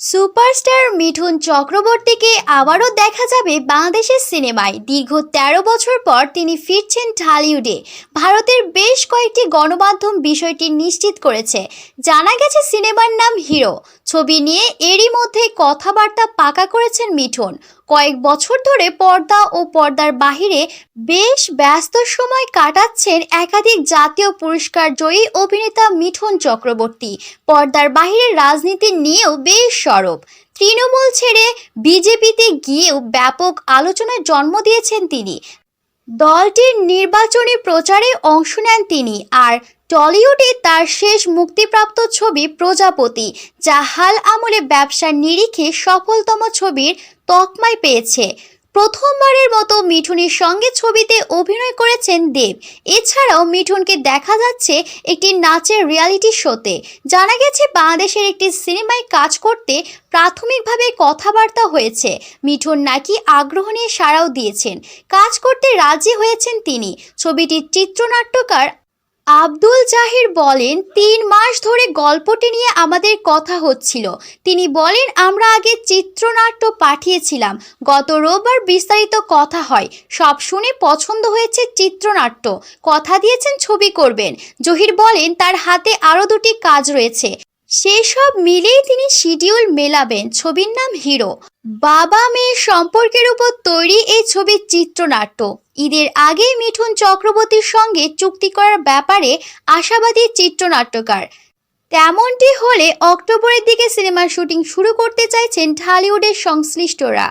Superstar Mithun চক্রবর্তীকে আবারও দেখা যাবে বাংলাদেশের সিনেমায়। দীর্ঘ ১৩ বছর পর তিনি ফিরছেন ঢালিউডে। ভারতের বেশ কয়েকটি গণমাধ্যম বিষয়টি নিশ্চিত করেছে। জানা গেছে সিনেমার নাম হিরো। ছবি নিয়ে এরই মধ্যে কথাবার্তা পাকা করেছেন মিঠুন। কয়েক বছর ধরে পর্দা ও পর্দার বাহিরে বেশ ব্যস্ত সময় কাটাচ্ছেন একাধিক জাতীয় পুরস্কার জয়ী অভিনেতা মিঠুন চক্রবর্তী। পর্দার বাহিরে রাজনীতি নিয়েও বেশ সরব। তৃণমূল ছেড়ে বিজেপিতে গিয়েও ব্যাপক আলোচনার জন্ম দিয়েছেন তিনি। দলটির নির্বাচনী প্রচারে অংশ নেন তিনি আর টলিউডে তার শেষ মুক্তিপ্রাপ্ত ছবি প্রজাপতি, যা হাল আমলে ব্যবসার নিরিখে সফলতম ছবির তকমায় পেয়েছে। প্রথমবারের মতো মিঠুনের সঙ্গে ছবিতে অভিনয় করেছেন দেব। এছাড়াও মিঠুনকে দেখা যাচ্ছে একটি নাচের রিয়ালিটি শোতে জানা গেছে, বাংলাদেশের একটি সিনেমায় কাজ করতে প্রাথমিকভাবে কথাবার্তা হয়েছে। মিঠুন নাকি আগ্রহ নিয়ে সাড়াও দিয়েছেন। কাজ করতে রাজি হয়েছেন তিনি। ছবিটির চিত্রনাট্যকার আব্দুল জাহির বলেন, তিন মাস ধরে গল্পটি নিয়ে আমাদের কথা হচ্ছিল। তিনি বলেন, আমরা আগে চিত্রনাট্য পাঠিয়েছিলাম। গত রোববার বিস্তারিত কথা হয়। সব শুনে পছন্দ হয়েছে চিত্রনাট্য। কথা দিয়েছেন, ছবি করবেন। জহির বলেন, তার হাতে আরও দুটি কাজ রয়েছে। সেসব মিলেই তিনি শিডিউল মেলাবেন। ছবির নাম হিরো। বাবা মেয়ের সম্পর্কের উপর তৈরি এই ছবির চিত্রনাট্য। ঈদের আগেই মিঠুন চক্রবর্তীর সঙ্গে চুক্তি করার ব্যাপারে আশাবাদী চিত্রনাট্যকার। তেমনটি হলে অক্টোবরের দিকে সিনেমার শুটিং শুরু করতে চাইছেন ঢালিউডের সংশ্লিষ্টরা।